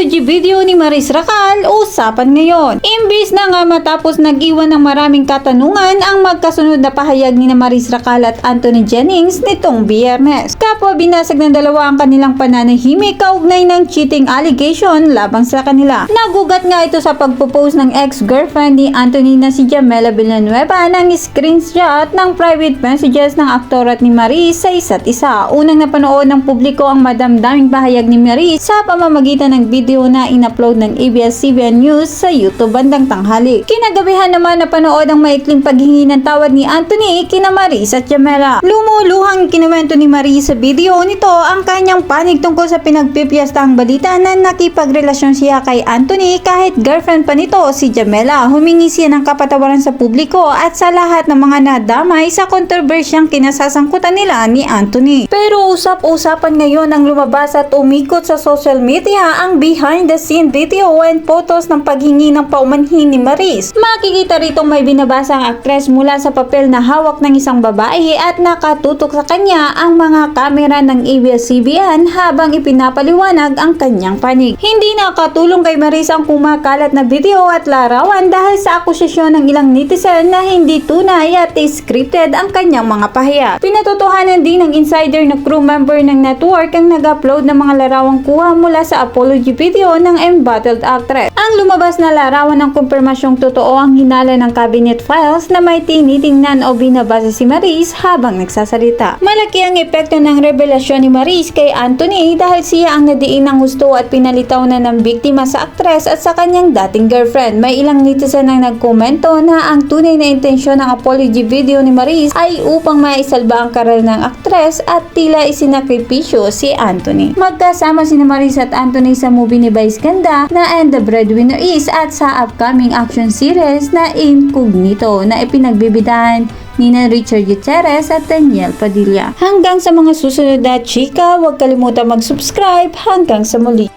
apology video ni Maris Racal, usapan ngayon. Imbis na nga matapos nag-iwan ng maraming katanungan ang magkasunod na pahayag ni Maris Racal at Anthony Jennings nitong biyernes. Kapwa binasag ng dalawa ang kanilang pananahimik kaugnay ng cheating allegation labang sa kanila. Nagugat nga ito sa pagpo-post ng ex-girlfriend ni Anthony na si Jamela Villanueva ng screenshot ng private messages ng aktor at ni Maris sa isa't isa. Unang napanood ng publiko ang madamdaming pahayag ni Maris sa pamamagitan ng video na in-upload ng ABS-CBN News sa YouTube bandang tanghali. Kinagabihan naman napanood ang maikling paghingi ng tawad ni Anthony kina Maris at Jamela. Lumuluhang kinuwento ni Maris sa video nito ang kanyang panig tungkol sa pinagpipiyastang balita na nakipagrelasyon siya kay Anthony kahit girlfriend pa nito si Jamela. Humingi siya ng kapatawaran sa publiko at sa lahat ng mga nadamay sa kontrobersyang kinasasangkutan nila ni Anthony. Pero usap-usapan ngayon ang lumabas at umikot sa social media ang behind the scene video and photos ng paghingi ng paumanhin ni Maris. Makikita rito may binabasa ang aktres mula sa papel na hawak ng isang babae at nakatutok sa kanya ang mga kamera ng ABS-CBN habang ipinapaliwanag ang kanyang panig. Hindi nakatulong kay Maris ang kumakalat na video at larawan dahil sa akusasyon ng ilang netizen na hindi tunay at scripted ang kanyang mga pahayag. Pinatotohanan din ng insider na crew member ng network ang nag-upload ng mga larawang kuha mula sa apology video ng embattled actress. Ang lumabas na larawan ng kumpirmasyong totoo ang hinala ng cabinet files na may tinitingnan o binabasa si Maris habang nagsasalita. Malaki ang epekto ng revelasyon ni Maris kay Anthony dahil siya ang nadiin ng gusto at pinalitaw na ng biktima sa aktres at sa kanyang dating girlfriend. May ilang netizen ang nagkomento na ang tunay na intensyon ng apology video ni Maris ay upang maisalba ang karal ng aktres at tila isinakripisyo si Anthony. Magkasama si Maris at Anthony sa movie ni Vice Ganda na And the Breadwinner Is at sa upcoming action series na Incognito na ipinagbibidahan ni Richard Gutierrez at Daniel Padilla. Hanggang sa mga susunod na chika, huwag kalimutan mag-subscribe. Hanggang sa muli.